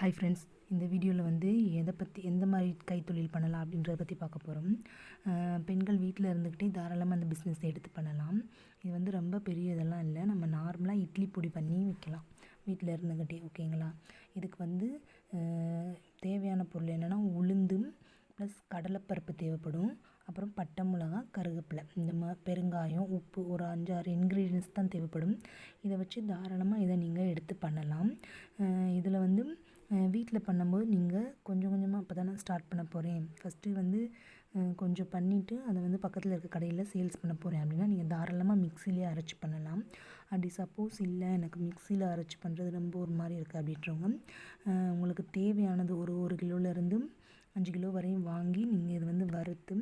Hi friends இந்த வீடியோவில் வந்து எதை பற்றி எந்த மாதிரி கைத்தொழில் பண்ணலாம் அப்படின்றத பற்றி பார்க்க போகிறோம் பெண்கள் வீட்டில் இருந்துக்கிட்டே தாராளமாக அந்த பிஸ்னஸ் எடுத்து பண்ணலாம். இது வந்து ரொம்ப பெரிய இதெல்லாம் இல்லை. நம்ம நார்மலாக இட்லி பொடி பண்ணி விற்கலாம் வீட்டில் இருந்துக்கிட்டே ஓகேங்களா இதுக்கு வந்து தேவையான பொருள் என்னென்னா உளுந்தும் ப்ளஸ் கடலைப்பருப்பு தேவைப்படும். அப்புறம் பட்டை மிளகா கருவேப்பிலை இந்த மா பெருங்காயம் உப்பு ஒரு அஞ்சாறு இன்க்ரீடியன்ஸ் தான் தேவைப்படும். இதை வச்சு தாராளமாக இதை நீங்கள் எடுத்து பண்ணலாம். இதில் வந்து வீட்டில் பண்ணும்போது நீங்கள் கொஞ்சம் கொஞ்சமாக இப்போ தானே ஸ்டார்ட் பண்ண போகிறேன் ஃபஸ்ட்டு வந்து கொஞ்சம் பண்ணிவிட்டு அதை வந்து பக்கத்தில் இருக்க கடையில் சேல்ஸ் பண்ண போகிறேன் அப்படின்னா நீங்கள் தாராளமாக மிக்சிலே அரைச்சி பண்ணலாம். அப்படி சப்போஸ் இல்லை எனக்கு மிக்சியில் அரைச்சி பண்ணுறது ரொம்ப ஒரு மாதிரி இருக்குது அப்படின்றவங்க உங்களுக்கு தேவையானது ஒரு ஒரு கிலோலேருந்து அஞ்சு கிலோ வரையும் வாங்கி நீங்கள் இதை வந்து வறுத்து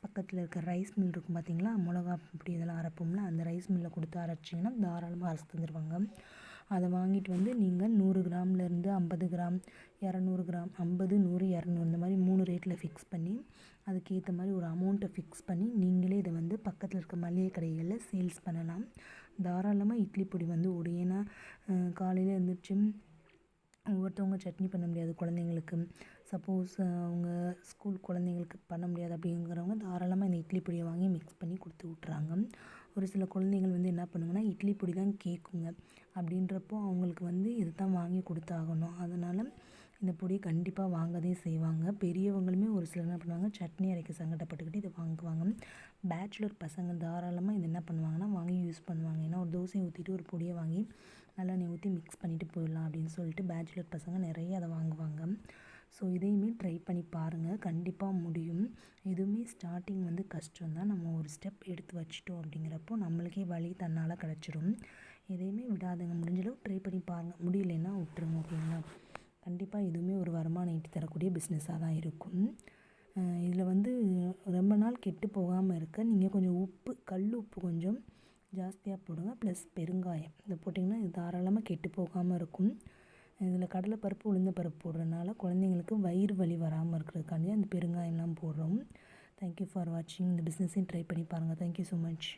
பக்கத்தில் இருக்க ரைஸ் மில் இருக்கும் பார்த்தீங்களா மிளகா இப்படி இதெல்லாம் அரைப்போம்ல அந்த ரைஸ் மில்லில் கொடுத்து அரைச்சிங்கன்னா தாராளமாக அரைச்சி தந்துடுவாங்க அதை வாங்கிட்டு வந்து நீங்கள் நூறு கிராம்லேருந்து ஐம்பது கிராம் இரநூறு கிராம் ஐம்பது நூறு இரநூறு இந்த மாதிரி மூணு ரேட்டில் ஃபிக்ஸ் பண்ணி அதுக்கேற்ற மாதிரி ஒரு அமௌண்ட்டை ஃபிக்ஸ் பண்ணி நீங்களே இதை வந்து பக்கத்தில் இருக்க மளிகை கடைகளில் சேல்ஸ் பண்ணலாம். தாராளமாக இட்லி பொடி வந்து உடையனா காலையில் எழுந்திரிச்சு ஒவ்வொருத்தவங்க சட்னி பண்ண முடியாது குழந்தைங்களுக்கு. சப்போஸ் அவங்க ஸ்கூல் குழந்தைங்களுக்கு பண்ண முடியாது அப்படிங்கிறவங்க தாராளமாக இட்லி பொடியை வாங்கி மிக்ஸ் பண்ணி கொடுத்து விட்றாங்க ஒரு சில குழந்தைங்கள் வந்து என்ன பண்ணுங்கன்னா இட்லி பொடி தான் கேட்குங்க. அப்படின்றப்போ அவங்களுக்கு வந்து இது தான் வாங்கி கொடுத்தாகணும். அதனால் இந்த பொடியை கண்டிப்பாக வாங்கதே செய்வாங்க. பெரியவங்களுமே ஒரு சிலர் என்ன பண்ணுவாங்க சட்னி அரைக்க சங்கடப்பட்டுக்கிட்டு இதை வாங்குவாங்க. பேச்சுலர் பசங்க தாராளமாக இது என்ன பண்ணுவாங்கன்னா வாங்கி யூஸ் பண்ணுவாங்க. ஏன்னா ஒரு தோசையை ஊற்றிட்டு ஒரு பொடியை வாங்கி நல்லெண்ணெய் ஊற்றி மிக்ஸ் பண்ணிவிட்டு போயிடலாம் அப்படின்னு சொல்லிட்டு பேச்சுலர் பசங்க நிறைய அதை வாங்குவாங்க. ஸோ இதையுமே ட்ரை பண்ணி பாருங்கள் கண்டிப்பாக முடியும். எதுவுமே ஸ்டார்டிங் வந்து கஷ்டம் தான் நம்ம ஒரு ஸ்டெப் எடுத்து வச்சிட்டோம் அப்படிங்கிறப்போ நம்மளுக்கே வழி தன்னால் கிடச்சிடும். எதையுமே விடாதுங்க. முடிஞ்சளவு ட்ரை பண்ணி பாருங்கள் முடியலன்னா விட்டுருங்க ஓகேங்களா? கண்டிப்பாக எதுவுமே ஒரு வருமானம் ஈட்டி தரக்கூடிய பிஸ்னஸாக தான் இருக்கும். இதில் வந்து ரொம்ப நாள் கெட்டு போகாமல் இருக்க நீங்கள் கொஞ்சம் உப்பு கல் உப்பு கொஞ்சம் ஜாஸ்தியாக போடுங்க. ப்ளஸ் பெருங்காயம். இதை போட்டிங்கன்னா இது தாராளமாக கெட்டு போகாமல் இருக்கும். இதில் கடலைப்பருப்பு உளுந்த பருப்பு போடுறதுனால குழந்தைங்களுக்கு வயிறு வலி வராமல் இருக்கிறதுக்காண்டி அந்த பெருங்காயம்லாம் போடுறோம். தேங்க்யூ ஃபார் வாட்சிங் இந்த பிஸ்னஸையும் ட்ரை பண்ணி பாருங்கள் தேங்க்யூ ஸோ மச்